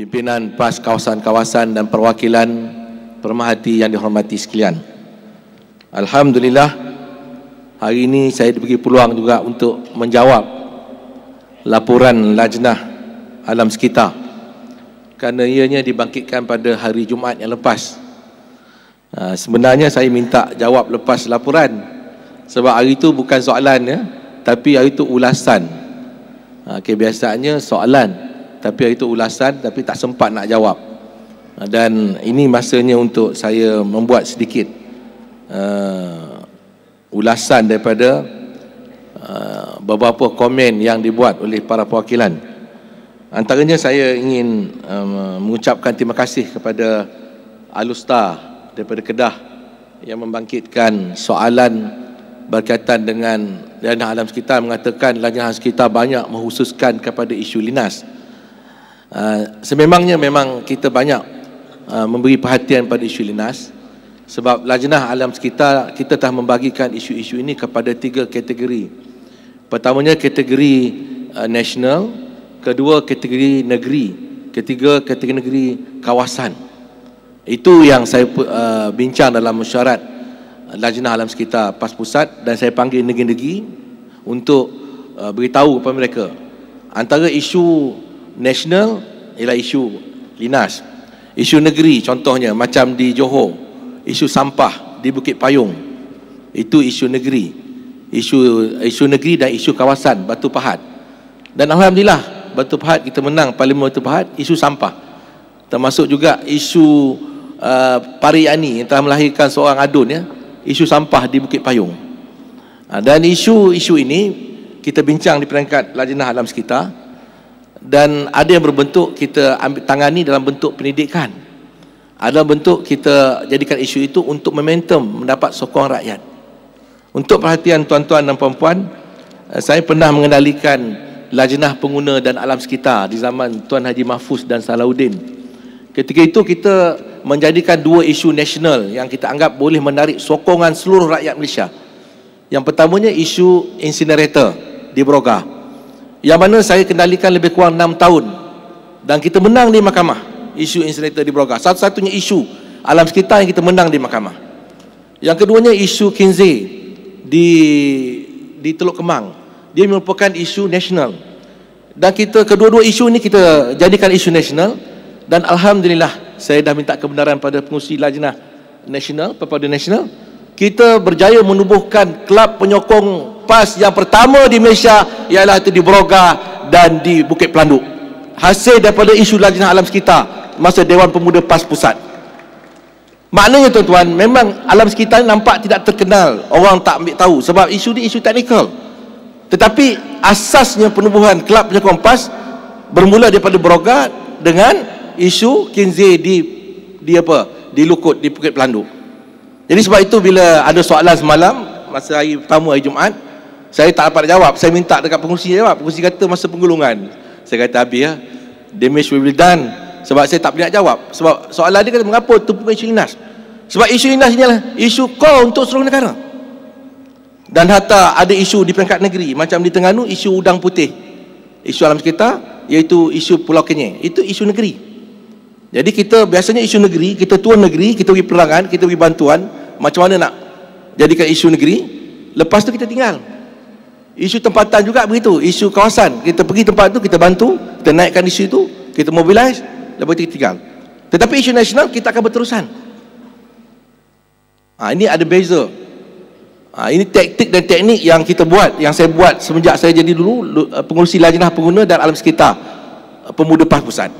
pimpinan PAS kawasan-kawasan dan perwakilan permahati yang dihormati sekalian. Alhamdulillah hari ini saya diberi peluang juga untuk menjawab laporan lajnah alam sekitar kerana ianya dibangkitkan pada hari Jumaat yang lepas. Ha, sebenarnya saya minta jawab lepas laporan sebab hari itu bukan soalan ya, tapi hari itu ulasan. Ha, kebiasaannya soalan tapi itu ulasan tapi tak sempat nak jawab dan ini masanya untuk saya membuat sedikit uh, ulasan daripada uh, beberapa komen yang dibuat oleh para perwakilan antaranya saya ingin um, mengucapkan terima kasih kepada Alusta daripada Kedah yang membangkitkan soalan berkaitan dengan dana alam sekitar mengatakan lajnah sekitar banyak menghususkan kepada isu linas. Uh, sememangnya memang kita banyak uh, memberi perhatian pada isu linas sebab lajnah alam sekitar kita telah membagikan isu-isu ini kepada tiga kategori. Pertamanya kategori uh, nasional, kedua kategori negeri, ketiga kategori negeri kawasan. Itu yang saya uh, bincang dalam mesyuarat lajnah alam sekitar PAS Pusat dan saya panggil negeri-negeri untuk uh, beritahu kepada mereka antara isu nasional ialah isu linas. Isu negeri contohnya macam di Johor, isu sampah di Bukit Payung. Itu isu negeri. Isu isu negeri dan isu kawasan Batu Pahat. Dan alhamdulillah Batu Pahat kita menang Parlimen Batu Pahat isu sampah. Termasuk juga isu uh, Pariani yang telah melahirkan seorang adun ya, isu sampah di Bukit Payung. Uh, dan isu-isu ini kita bincang di peringkat lajnah alam sekitar dan ada yang berbentuk kita ambil tangani dalam bentuk pendidikan. Ada bentuk kita jadikan isu itu untuk momentum mendapat sokongan rakyat. Untuk perhatian tuan-tuan dan puan-puan eh, saya pernah mengendalikan lajnah pengguna dan alam sekitar di zaman Tuan Haji Mahfuz dan Salahuddin. Ketika itu kita menjadikan dua isu nasional yang kita anggap boleh menarik sokongan seluruh rakyat Malaysia. Yang pertamanya isu incinerator di Brogah yang mana saya kendalikan lebih kurang 6 tahun. Dan kita menang di mahkamah. Isu insinerator di Broga. Satu-satunya isu alam sekitar yang kita menang di mahkamah. Yang keduanya isu Kinze di di Teluk Kemang. Dia merupakan isu nasional. Dan kita kedua-dua isu ini kita jadikan isu nasional. Dan Alhamdulillah saya dah minta kebenaran pada pengurusi lajnah nasional pada nasional kita berjaya menubuhkan kelab penyokong PAS yang pertama di Malaysia ialah itu di Broga dan di Bukit Pelanduk. Hasil daripada isu lajnah alam sekitar masa Dewan Pemuda PAS Pusat. Maknanya tuan-tuan memang alam sekitar nampak tidak terkenal. Orang tak ambil tahu sebab isu ni isu teknikal. Tetapi asasnya penubuhan kelab penyokong PAS bermula daripada Broga dengan isu Kinze di di apa? Di Lukut di Bukit Pelanduk jadi sebab itu bila ada soalan semalam masa hari pertama hari Jumaat saya tak dapat jawab. Saya minta dekat pengurusi jawab. Pengurusi kata masa penggulungan. Saya kata habis ya. Damage will be done. Sebab saya tak nak jawab. Sebab soalan dia kata mengapa tumpukan isu linas. Sebab isu linas ini adalah isu core untuk seluruh negara. Dan hatta ada isu di peringkat negeri. Macam di Tengganu isu udang putih. Isu alam sekitar iaitu isu Pulau Kenyek. Itu isu negeri. Jadi kita biasanya isu negeri, kita tuan negeri, kita beri perangan, kita beri bantuan. Macam mana nak jadikan isu negeri. Lepas tu kita tinggal. Isu tempatan juga begitu, isu kawasan. Kita pergi tempat tu, kita bantu, kita naikkan isu itu, kita mobilize, lepas itu kita tinggal. Tetapi isu nasional kita akan berterusan. Ha, ini ada beza. Ha, ini taktik dan teknik yang kita buat, yang saya buat semenjak saya jadi dulu eh, pengurusi lajnah pengguna dan alam sekitar eh, pemuda PAS pusat.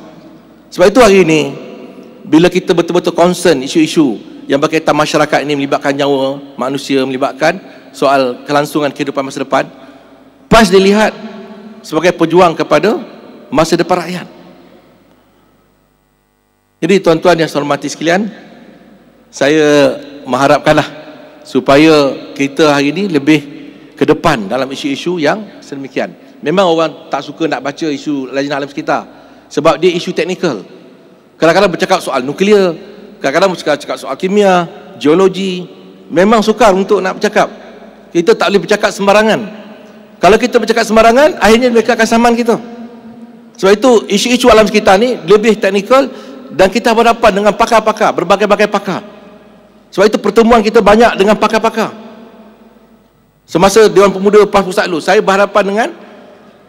Sebab itu hari ini bila kita betul-betul concern isu-isu yang berkaitan masyarakat ini melibatkan nyawa manusia, melibatkan soal kelangsungan kehidupan masa depan, PAS dilihat sebagai pejuang kepada masa depan rakyat. Jadi tuan-tuan yang saya hormati sekalian, saya mengharapkanlah supaya kita hari ini lebih ke depan dalam isu-isu yang sedemikian. Memang orang tak suka nak baca isu lajnah alam sekitar sebab dia isu teknikal. Kadang-kadang bercakap soal nuklear, kadang-kadang bercakap soal kimia, geologi, memang sukar untuk nak bercakap. Kita tak boleh bercakap sembarangan. Kalau kita bercakap sembarangan, akhirnya mereka akan saman kita. Sebab itu isu-isu alam sekitar ni lebih teknikal dan kita berhadapan dengan pakar-pakar, berbagai-bagai pakar. Sebab itu pertemuan kita banyak dengan pakar-pakar. Semasa Dewan Pemuda PAS Pusat dulu, saya berhadapan dengan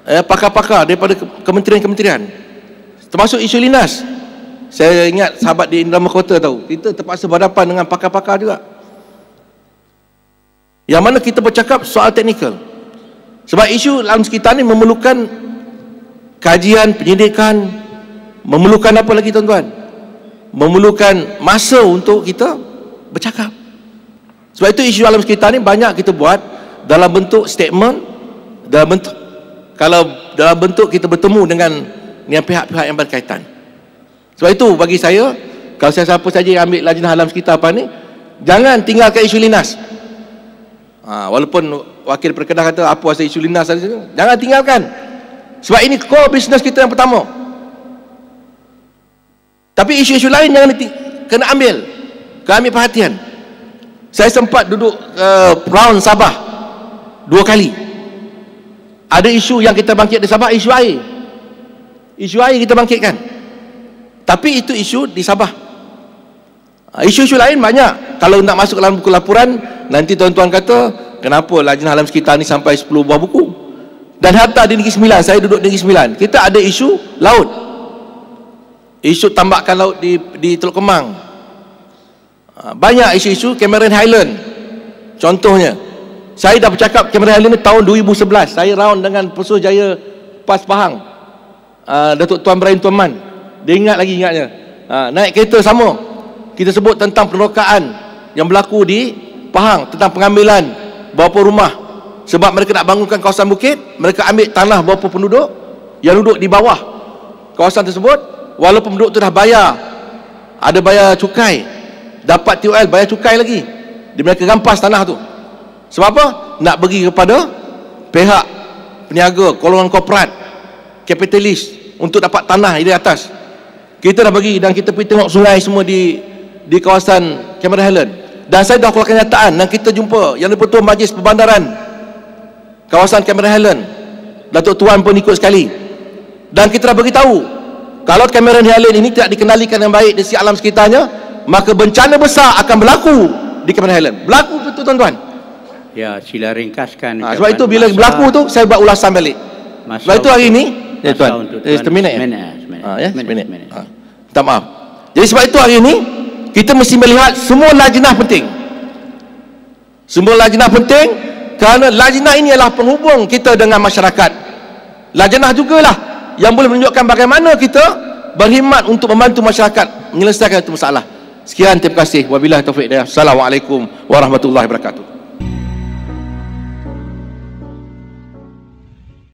eh, pakar-pakar daripada kementerian-kementerian. Termasuk isu linas. Saya ingat sahabat di Indrama Kota tahu, kita terpaksa berhadapan dengan pakar-pakar juga. Yang mana kita bercakap soal teknikal. Sebab isu alam sekitar ni memerlukan kajian, penyidikan, memerlukan apa lagi tuan-tuan? Memerlukan masa untuk kita bercakap. Sebab itu isu alam sekitar ni banyak kita buat dalam bentuk statement dalam bentuk kalau dalam bentuk kita bertemu dengan dengan pihak-pihak yang berkaitan sebab itu bagi saya kalau saya siapa saja yang ambil lajnah alam sekitar apa ni jangan tinggalkan isu linas. Ha, walaupun wakil perkedah kata apa asal isu linas jangan tinggalkan. Sebab ini core business kita yang pertama. Tapi isu-isu lain jangan kena ambil. Kena ambil perhatian. Saya sempat duduk uh, round Sabah dua kali. Ada isu yang kita bangkit di Sabah isu air. Isu air kita bangkitkan tapi itu isu di Sabah. Ha, isu-isu lain banyak. Kalau nak masuk dalam buku laporan nanti tuan-tuan kata kenapa lajnah alam sekitar ni sampai 10 buah buku? Dan hatta di Negeri Sembilan saya duduk di Negeri Sembilan kita ada isu laut. Isu tambakan laut di di Teluk Kemang. Ha, banyak isu-isu Cameron Highland contohnya. Saya dah bercakap kamera ini tahun 2011 saya round dengan Pesuh Jaya Pas Pahang. Uh, Datuk Tuan Ibrahim Tuan Man dia ingat lagi ingatnya. Uh, naik kereta sama. Kita sebut tentang penerokaan yang berlaku di Pahang tentang pengambilan beberapa rumah. Sebab mereka nak bangunkan kawasan bukit mereka ambil tanah beberapa penduduk yang duduk di bawah kawasan tersebut. Walaupun penduduk tu dah bayar ada bayar cukai dapat TOL bayar cukai lagi. Dia mereka rampas tanah tu. Sebab apa? Nak bagi kepada pihak peniaga, golongan korporat, kapitalis untuk dapat tanah di atas. Kita dah bagi dan kita pergi tengok sungai semua di di kawasan Cameron Highland. Dan saya dah keluarkan kenyataan dan kita jumpa yang di-Pertua Majlis Perbandaran kawasan Cameron Highland. Datuk Tuan pun ikut sekali. Dan kita dah beritahu kalau Cameron Highland ini tidak dikendalikan dengan baik di sisi alam sekitarnya, maka bencana besar akan berlaku di Cameron Highland. Berlaku betul tuan-tuan. Ya, sila ringkaskan. Ha, sebab itu bila berlaku tu saya buat ulasan balik. Masa sebab itu hari ini, ya tuan, eh, seminit ya. Ha, ya, seminit. Ha. Minta maaf. Jadi sebab itu hari ini kita mesti melihat semua lajnah penting. Semua lajnah penting kerana lajnah ini adalah penghubung kita dengan masyarakat. Lajnah jugalah yang boleh menunjukkan bagaimana kita berkhidmat untuk membantu masyarakat menyelesaikan itu masalah. Sekian terima kasih. Wabillahi taufiq dan assalamualaikum warahmatullahi wabarakatuh.